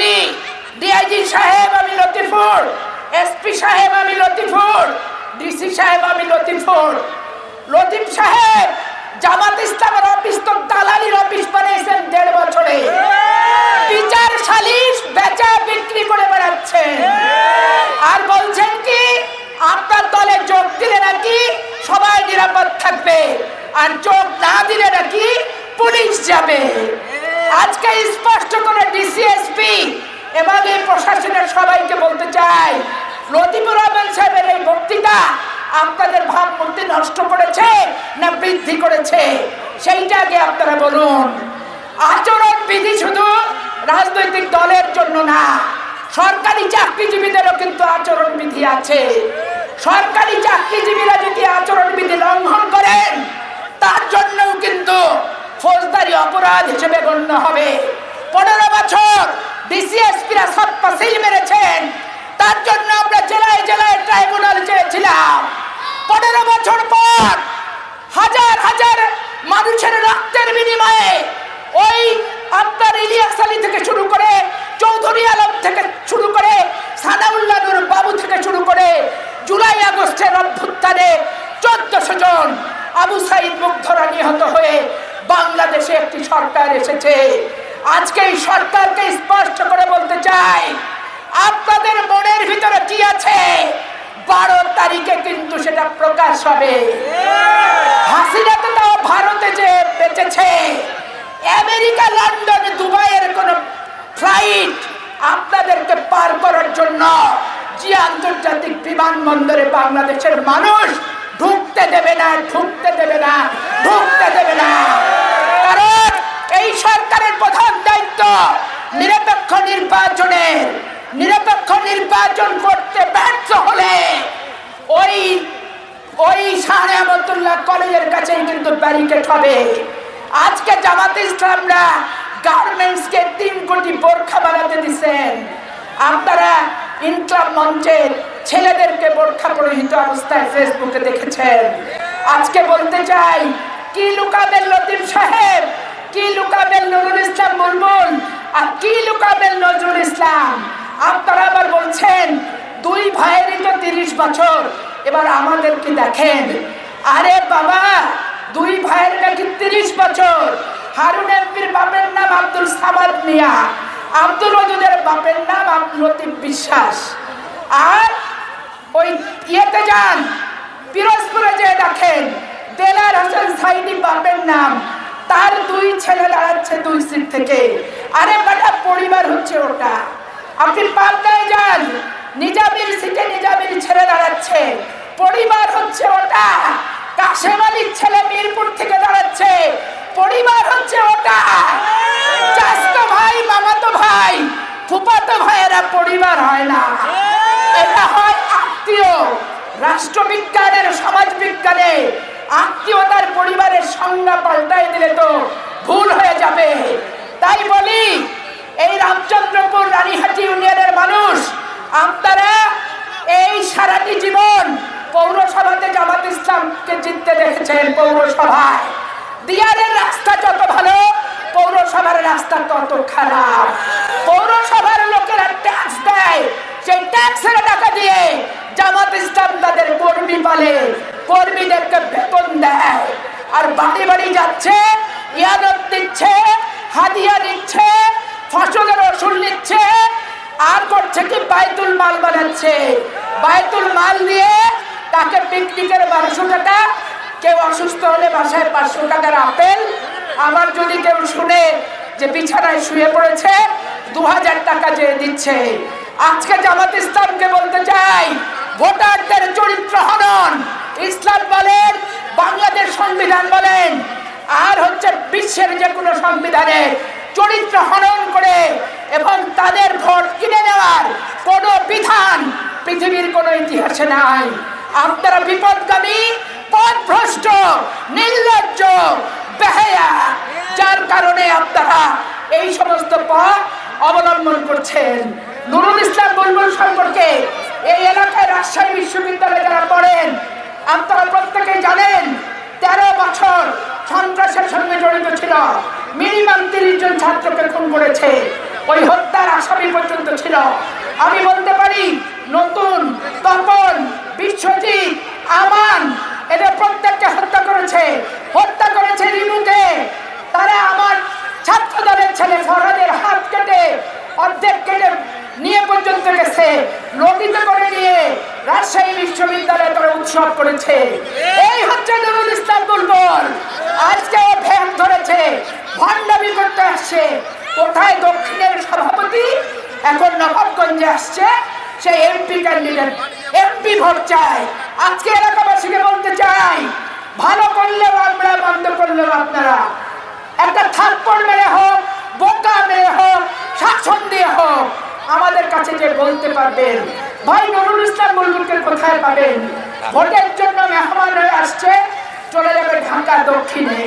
বলি ডিআইজি সাহেব আমি লতিফুর এসপি সাহেব আমি লতিফুর ডিসি সাহেব আমি লতিফুর। লতিফ সাহেব জামাত ইসলামের অফিস তো দালালির অফিস বানিয়েছেন দেড় বছরে। টিচার সালিশ বেচা বিক্রি করে বেড়াচ্ছেন আর বলছেন কি আপনার দলে যোগ দিলে নাকি সবাই নিরাপদ থাকবে আর যোগ না দিলে নাকি পুলিশ যাবে। আজকে স্পষ্ট করে ডিসিএসপি এবং এই প্রশাসনের সবাইকে বলতে চাই, লতিফুর রহমান সাহেবের এই বক্তৃতা আপনাদের ভাবমূর্তি নষ্ট করেছে না বৃদ্ধি করেছে? সেইটা আগে আপনারা বলুন। আচরণ বিধি শুধু রাজনৈতিক দলের জন্য না, সরকারি চাকরিজীবীদেরও কিন্তু আচরণ বিধি আছে। সরকারি চাকরিজীবীরা যদি আচরণ বিধি লঙ্ঘন করেন তার জন্যও কিন্তু ফৌজদারি অপরাধ হিসেবে গণ্য হবে। পনেরো বছর ডিসিএসপিরা সব পাশিল মেরেছেন। তার জন্য আমরা জেলায় জেলায় ট্রাইব্যুনাল চেয়েছিলাম। পনেরো বছর পর হাজার হাজার মানুষের রক্তের বিনিময়ে ওই আপনার ইলিয়াস আলী থেকে শুরু করে চৌধুরী আলম থেকে শুরু করে সানাউল্লাহ নূর বাবু থেকে শুরু করে জুলাই আগস্টের অভ্যুত্থানে চোদ্দশো জন আবু সাইদ মুগ্ধরা নিহত হয়ে বাংলাদেশে একটি সরকার এসেছে। আজকে এই সরকারকে স্পষ্ট করে বলতে চাই, আপনাদের মনের ভিতরে কি আছে? বারো তারিখে কিন্তু সেটা প্রকাশ হবে। হাসিনা তো ভারতে যে বেঁচেছে। আমেরিকা, লন্ডন, দুবাইয়ের কোন ফ্লাইট আপনাদেরকে পার করার জন্য যে আন্তর্জাতিক বিমানবন্দরে বাংলাদেশের মানুষ ঢুকতে দেবে না, ঢুকতে দেবে না, ঢুকতে দেবে না। কারণ এই সরকারের প্রধান দায়িত্ব নিরপেক্ষ নির্বাচনের, নিরপেক্ষ নির্বাচন করতে ব্যর্থ হলে ওই ওই শাহ আহমদুল্লাহ কলেজের কাছেই কিন্তু ব্যারিকেড হবে। আজকে জামাত ইসলামরা গার্মেন্টসকে তিন কোটি বোরখা বানাতে দিচ্ছেন। আপনারা ইনকলাব মঞ্চের ছেলেদেরকে বোরখা পরিহিত অবস্থায় ফেসবুকে দেখেছেন। আজকে বলতে চাই কি লুকাবেন লতিফ সাহেব? কি লুকাবেন নুরুল ইসলাম বুলবুল? আর কি লুকাবেন নজরুল ইসলাম? আপনারা আবার বলছেন, দুই ভাইয়েরই তো তিরিশ বছর। এবার আমাদেরকে দেখেন? আরে বাবা, দুই ভাইয়ের নাকি তিরিশ বছর। হারুন এমপির বাপের নাম আব্দুল সামাদ মিয়া। আব্দুল ওজুদের বাপের নাম আব্দুল লতিফ বিশ্বাস। আর ওই ইয়েতে যান, পিরোজপুরে যে দেখেন দেলার হোসেন সাইদি বাপের নাম। তার দুই ছেলে দাঁড়াচ্ছে দুই সিট থেকে। আরে বেটা, পরিবার হচ্ছে ওটা। আপনি পাবনায় যান। নিজামির সিটে নিজামির ছেলে দাঁড়াচ্ছে। পরিবার হচ্ছে ওটা। কাশেম আলীর ছেলে মিরপুর থেকে দাঁড়াচ্ছে। পরিবার হচ্ছে ওটা। চাস্তো ভাই, মামাতো ভাই, ফুপাতো ভাইয়েরা পরিবার হয় না। এটা হয় আত্মীয়। রাষ্ট্রবিজ্ঞানের সমাজ বিজ্ঞানে আত্মীয়তার পরিবারের সংজ্ঞা পাল্টাই দিলে তো ভুল হয়ে যাবে। তাই বলি, এই রামচন্দ্রপুর রানীহাটি ইউনিয়নের মানুষ, আপনারা এই সারাটি জীবন পৌরসভাতে জামাত ইসলামকে জিততে দেখেছেন পৌরসভায়। দিয়ারের রাস্তা যত ভালো, পৌরসভার রাস্তা তত খারাপ। পৌরসভার লোকেরা ট্যাক্স দেয়, সেই ট্যাক্সের টাকা দিয়ে জামাত ইসলাম তাদের কর্মী পালে। কর্মীদেরকে বেতন দেয়। আর বাড়ি বাড়ি যাচ্ছে ইয়াদত দিচ্ছে, হাদিয়া দিচ্ছে, ফসলের ওষুধ নিচ্ছে, আর করছে কি বাইতুল মাল বানাচ্ছে। বাইতুল মাল দিয়ে তাকে পিকনিকের বারোশো টাকা, কেউ অসুস্থ হলে বাসায় পাঁচশো টাকার আপেল। আবার যদি কেউ শুনে যে বিছানায় শুয়ে পড়েছে দু হাজার টাকা যে দিচ্ছে। আজকে জামাত ইসলামকে বলতে চাই, ভোটারদের চরিত্র হনন। ইসলাম বলেন, বাংলাদেশ সংবিধান বলেন, আর হচ্ছে বিশ্বের যে কোনো সংবিধানের চরিত্র হনন করে এবং তাদের ভোট কিনে নেওয়ার কোনো বিধান পৃথিবীর কোনো ইতিহাসে নাই। আপনারা বিপদগামী, পথভ্রষ্ট, নির্লজ্জ, বেহায়া, যার কারণে আপনারা এই সমস্ত পথ অবলম্বন করছেন। নুরুল ইসলাম বুলবুল সম্পর্কে এই এলাকায় রাজশাহী বিশ্ববিদ্যালয়ে যারা পড়েন আপনারা প্রত্যেকে জানেন তেরো বছর সন্ত্রাসের সঙ্গে জড়িত ছিল মিনিমাম তিরিশ জন ছাত্রকে খুন করেছে। ওই হত্যার আসামি পর্যন্ত ছিল। আমি বলতে পারি, নতুন, তপন, বিশ্বজিৎ, আমান, এদের প্রত্যেককে হত্যা করেছে। হত্যা করেছে রিনুকে। তারা আমার ছাত্র দলের ছেলে ফরহাদের হাত কেটে, অর্ধেক কেটে নিয়ে পর্যন্ত গেছে। লোকিত করে নিয়ে রাজশাহী বিশ্ববিদ্যালয়ে তারা উৎসব করেছে। এই হচ্ছে নুরুল ইসলাম ও ভ্যান ধরেছে ভণ্ডামি করতে আসছে। কোথায় দক্ষিণের সভাপতি? এখন নবাবগঞ্জে আসছে। সে এমপি ক্যান্ডিডেট এমপি ভোট চায়। আজকে এলাকাবাসীকে বলতে চাই, ভালো করলেও আমরা বন্ধ করলেও আপনারা। একটা থাপ্পড় মেরে হোক, বোকা মেরে হোক, শাসন দিয়ে হোক, আমাদের কাছে যে বলতে পারবেন, ভাই নুরুল ইসলাম বুলবুলকে কোথায় পাবেন? ভোটের জন্য মেহমান হয়ে আসছে, চলে যাবে ঢাকা দক্ষিণে।